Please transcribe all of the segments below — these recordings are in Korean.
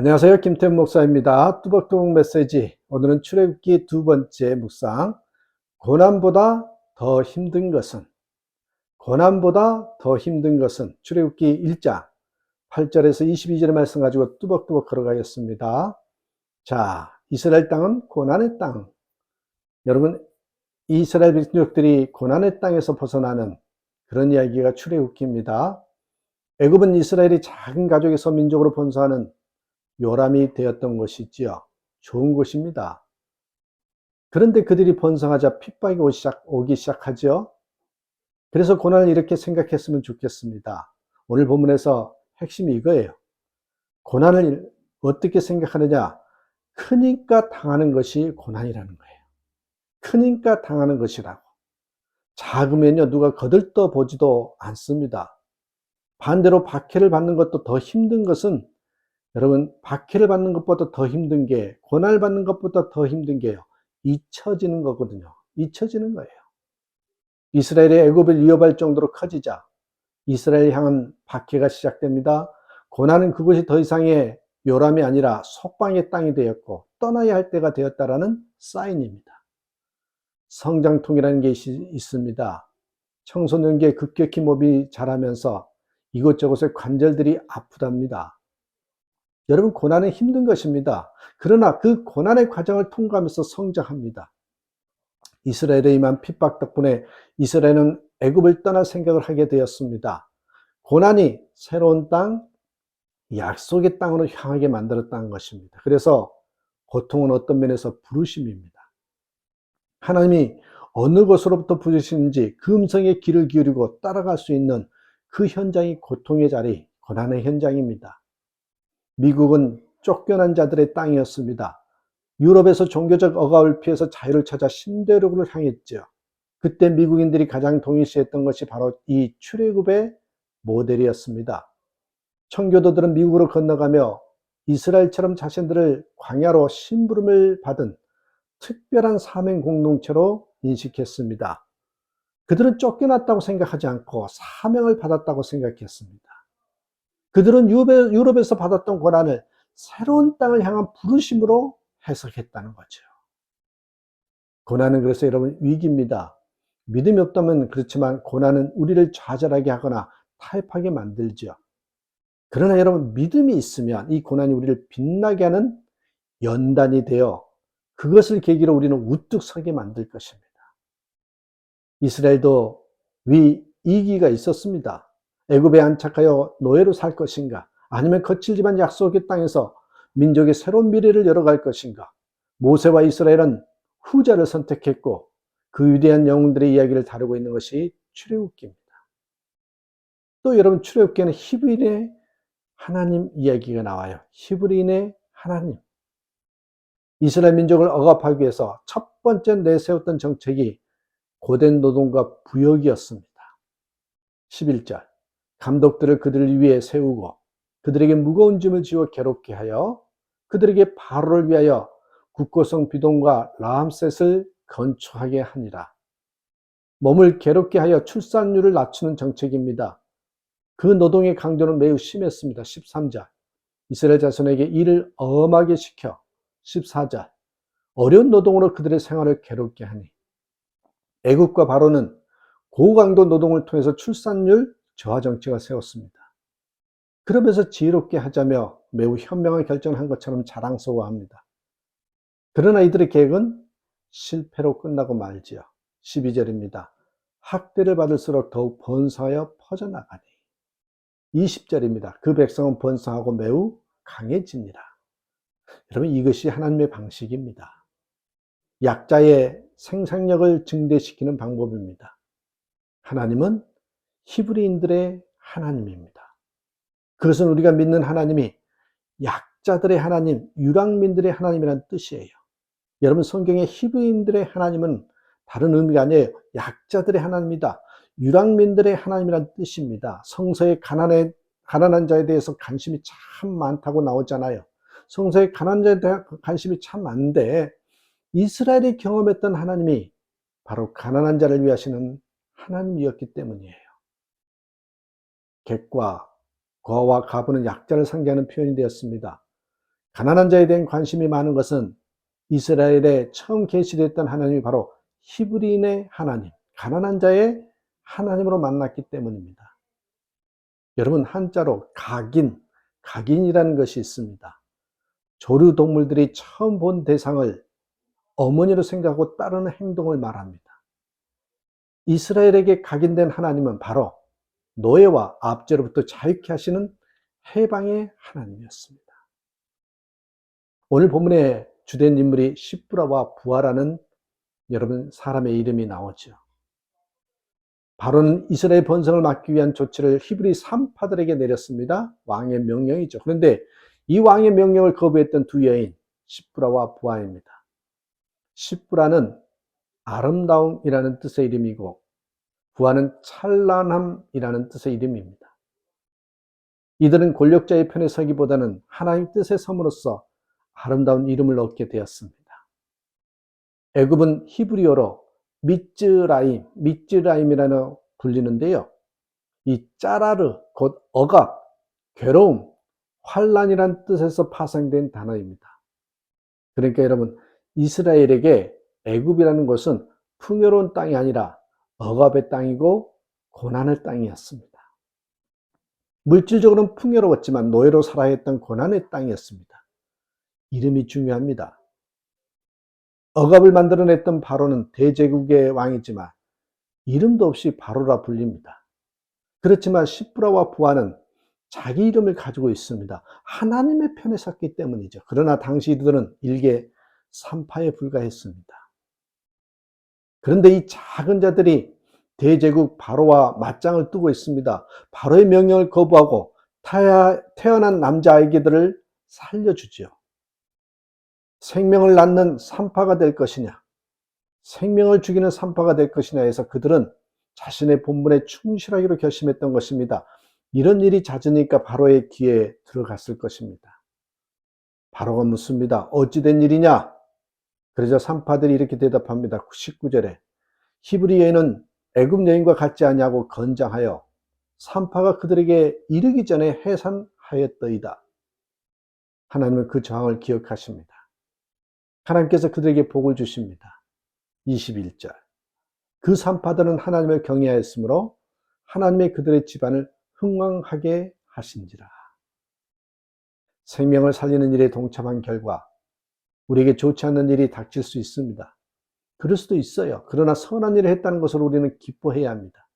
안녕하세요. 김태훈 목사입니다. 뚜벅뚜벅 메시지. 오늘은 출애굽기 두 번째 묵상. 고난보다 더 힘든 것은 고난보다 더 힘든 것은 출애굽기 1장 8절에서 22절의 말씀 가지고 뚜벅뚜벅 걸어가겠습니다. 자, 이스라엘 땅은 고난의 땅. 여러분, 이스라엘 민족들이 고난의 땅에서 벗어나는 그런 이야기가 출애굽기입니다. 애굽은 이스라엘이 작은 가족에서 민족으로 본사하는 요람이 되었던 것이지요. 좋은 것입니다. 그런데 그들이 번성하자 핍박이 오기, 시작, 오기 시작하죠. 그래서 고난을 이렇게 생각했으면 좋겠습니다. 오늘 본문에서 핵심이 이거예요. 고난을 어떻게 생각하느냐? 크니까 당하는 것이 고난이라는 거예요. 크니까 당하는 것이라고. 작으면요, 누가 거들떠 보지도 않습니다. 반대로 박해를 받는 것도 더 힘든 것은 여러분, 박해를 받는 것보다 더 힘든 게, 고난을 받는 것보다 더 힘든 게요. 잊혀지는 거거든요. 잊혀지는 거예요. 이스라엘의 애굽을 위협할 정도로 커지자 이스라엘 향한 박해가 시작됩니다. 고난은 그곳이 더 이상의 요람이 아니라 속방의 땅이 되었고 떠나야 할 때가 되었다라는 사인입니다. 성장통이라는 게 있습니다. 청소년기에 급격히 몸이 자라면서 이곳저곳의 관절들이 아프답니다. 여러분 고난은 힘든 것입니다. 그러나 그 고난의 과정을 통과하면서 성장합니다. 이스라엘의 임한 핍박 덕분에 이스라엘은 애굽을 떠날 생각을 하게 되었습니다. 고난이 새로운 땅, 약속의 땅으로 향하게 만들었다는 것입니다. 그래서 고통은 어떤 면에서 부르심입니다. 하나님이 어느 곳으로부터 부르시는지 그 음성에 귀를 기울이고 따라갈 수 있는 그 현장이 고통의 자리, 고난의 현장입니다. 미국은 쫓겨난 자들의 땅이었습니다. 유럽에서 종교적 억압을 피해서 자유를 찾아 신대륙으로 향했죠. 그때 미국인들이 가장 동일시했던 것이 바로 이 출애굽의 모델이었습니다. 청교도들은 미국으로 건너가며 이스라엘처럼 자신들을 광야로 심부름을 받은 특별한 사명 공동체로 인식했습니다. 그들은 쫓겨났다고 생각하지 않고 사명을 받았다고 생각했습니다. 그들은 유럽에서 받았던 고난을 새로운 땅을 향한 부르심으로 해석했다는 거죠. 고난은 그래서 여러분 위기입니다. 믿음이 없다면 그렇지만 고난은 우리를 좌절하게 하거나 타협하게 만들죠. 그러나 여러분 믿음이 있으면 이 고난이 우리를 빛나게 하는 연단이 되어 그것을 계기로 우리는 우뚝 서게 만들 것입니다. 이스라엘도 위기가 있었습니다. 애굽에 안착하여 노예로 살 것인가? 아니면 거칠지만 약속의 땅에서 민족의 새로운 미래를 열어갈 것인가? 모세와 이스라엘은 후자를 선택했고 그 위대한 영웅들의 이야기를 다루고 있는 것이 출애굽기입니다. 또 여러분 출애굽기에는 히브리인의 하나님 이야기가 나와요. 히브리인의 하나님. 이스라엘 민족을 억압하기 위해서 첫 번째 내세웠던 정책이 고된 노동과 부역이었습니다. 11절. 감독들을 그들을 위해 세우고 그들에게 무거운 짐을 지워 괴롭게 하여 그들에게 바로를 위하여 국고성 비동과 라암셋을 건축하게 하니라. 몸을 괴롭게 하여 출산율을 낮추는 정책입니다. 그 노동의 강도는 매우 심했습니다. 13절. 이스라엘 자손에게 일을 엄하게 시켜 14절. 어려운 노동으로 그들의 생활을 괴롭게 하니 애국과 바로는 고강도 노동을 통해서 출산율 저하 정책을 세웠습니다. 그러면서 지혜롭게 하자며 매우 현명한 결정을 한 것처럼 자랑스러워합니다. 그러나 이들의 계획은 실패로 끝나고 말지요. 12절입니다. 학대를 받을수록 더욱 번성하여 퍼져나가니. 20절입니다. 그 백성은 번성하고 매우 강해집니다. 여러분 이것이 하나님의 방식입니다. 약자의 생산력을 증대시키는 방법입니다. 하나님은 히브리인들의 하나님입니다. 그것은 우리가 믿는 하나님이 약자들의 하나님, 유랑민들의 하나님이라는 뜻이에요. 여러분 성경의 히브리인들의 하나님은 다른 의미가 아니에요. 약자들의 하나님이다. 유랑민들의 하나님이라는 뜻입니다. 성서의 가난에, 가난한 자에 대해서 관심이 참 많다고 나오잖아요. 성서의 가난한 자에 대한 관심이 참 많은데 이스라엘이 경험했던 하나님이 바로 가난한 자를 위하시는 하나님이었기 때문이에요. 객과 거와 가부는 약자를 상대하는 표현이 되었습니다. 가난한 자에 대한 관심이 많은 것은 이스라엘에 처음 계시됐던 하나님이 바로 히브리인의 하나님, 가난한 자의 하나님으로 만났기 때문입니다. 여러분 한자로 각인, 각인이라는 것이 있습니다. 조류 동물들이 처음 본 대상을 어머니로 생각하고 따르는 행동을 말합니다. 이스라엘에게 각인된 하나님은 바로 노예와 압제로부터 자유케 하시는 해방의 하나님이었습니다. 오늘 본문에 주된 인물이 시브라와 부하라는 여러분 사람의 이름이 나오죠. 바로는 이스라엘 번성을 막기 위한 조치를 히브리 산파들에게 내렸습니다. 왕의 명령이죠. 그런데 이 왕의 명령을 거부했던 두 여인 시브라와 부하입니다. 시브라는 아름다움이라는 뜻의 이름이고 부하는 찬란함이라는 뜻의 이름입니다. 이들은 권력자의 편에 서기보다는 하나님 뜻의 섬으로서 아름다운 이름을 얻게 되었습니다. 애굽은 히브리어로 미츠라임, 미츠라임이라는 불리는데요. 이 짜라르, 곧 억압, 괴로움, 환란이란 뜻에서 파생된 단어입니다. 그러니까 여러분, 이스라엘에게 애굽이라는 것은 풍요로운 땅이 아니라 억압의 땅이고 고난의 땅이었습니다. 물질적으로는 풍요로웠지만 노예로 살아야 했던 고난의 땅이었습니다. 이름이 중요합니다. 억압을 만들어냈던 바로는 대제국의 왕이지만 이름도 없이 바로라 불립니다. 그렇지만 시브라와 부하는 자기 이름을 가지고 있습니다. 하나님의 편에 섰기 때문이죠. 그러나 당시 이들은 일개 산파에 불과했습니다. 그런데 이 작은 자들이 대제국 바로와 맞짱을 뜨고 있습니다. 바로의 명령을 거부하고 태어난 남자 아이들을 살려주지요. 생명을 낳는 산파가 될 것이냐, 생명을 죽이는 산파가 될 것이냐 해서 그들은 자신의 본분에 충실하기로 결심했던 것입니다. 이런 일이 잦으니까 바로의 귀에 들어갔을 것입니다. 바로가 묻습니다. 어찌된 일이냐? 그러자 산파들이 이렇게 대답합니다. 19절에 히브리 여인은 애굽 여인과 같지 않냐고 건장하여 산파가 그들에게 이르기 전에 해산하였더이다. 하나님은 그 저항을 기억하십니다. 하나님께서 그들에게 복을 주십니다. 21절. 그 산파들은 하나님을 경외하였으므로 하나님의 그들의 집안을 흥왕하게 하신지라. 생명을 살리는 일에 동참한 결과 우리에게 좋지 않는 일이 닥칠 수 있습니다. 그럴 수도 있어요. 그러나 선한 일을 했다는 것을 우리는 기뻐해야 합니다.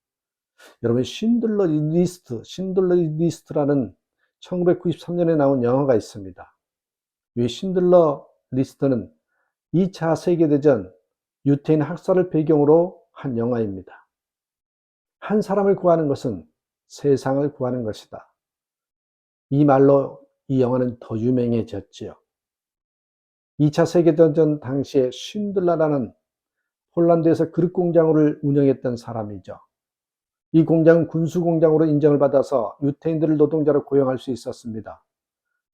여러분 신들러 리스트, 신들러 리스트라는 1993년에 나온 영화가 있습니다. 이 신들러 리스트는 2차 세계대전 유태인 학살을 배경으로 한 영화입니다. 한 사람을 구하는 것은 세상을 구하는 것이다. 이 말로 이 영화는 더 유명해졌지요. 2차 세계대전 당시에 쉰들라라는 폴란드에서 그릇 공장을 운영했던 사람이죠. 이 공장은 군수 공장으로 인정을 받아서 유태인들을 노동자로 고용할 수 있었습니다.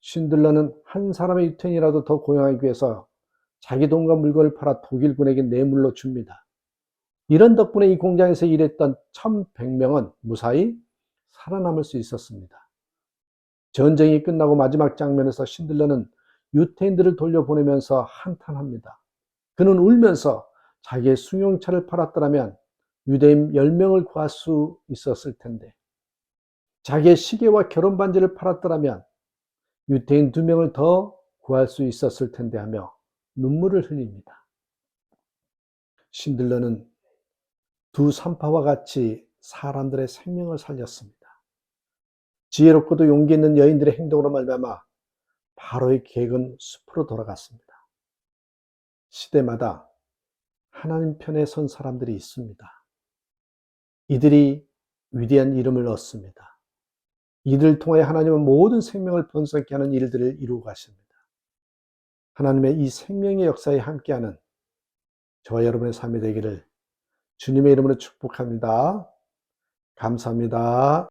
쉰들러는 한 사람의 유태인이라도 더 고용하기 위해서 자기 돈과 물건을 팔아 독일군에게 뇌물로 줍니다. 이런 덕분에 이 공장에서 일했던 1100명은 무사히 살아남을 수 있었습니다. 전쟁이 끝나고 마지막 장면에서 신들러는 유태인들을 돌려보내면서 한탄합니다. 그는 울면서 자기의 승용차를 팔았더라면 유대인 10명을 구할 수 있었을 텐데 자기의 시계와 결혼 반지를 팔았더라면 유태인 2명을 더 구할 수 있었을 텐데 하며 눈물을 흘립니다. 신들러는 두 산파와 같이 사람들의 생명을 살렸습니다. 지혜롭고도 용기 있는 여인들의 행동으로 말미암아 바로의 계획은 숲으로 돌아갔습니다. 시대마다 하나님 편에 선 사람들이 있습니다. 이들이 위대한 이름을 얻습니다. 이들을 통해 하나님은 모든 생명을 번성케 하는 일들을 이루고 가십니다. 하나님의 이 생명의 역사에 함께하는 저와 여러분의 삶이 되기를 주님의 이름으로 축복합니다. 감사합니다.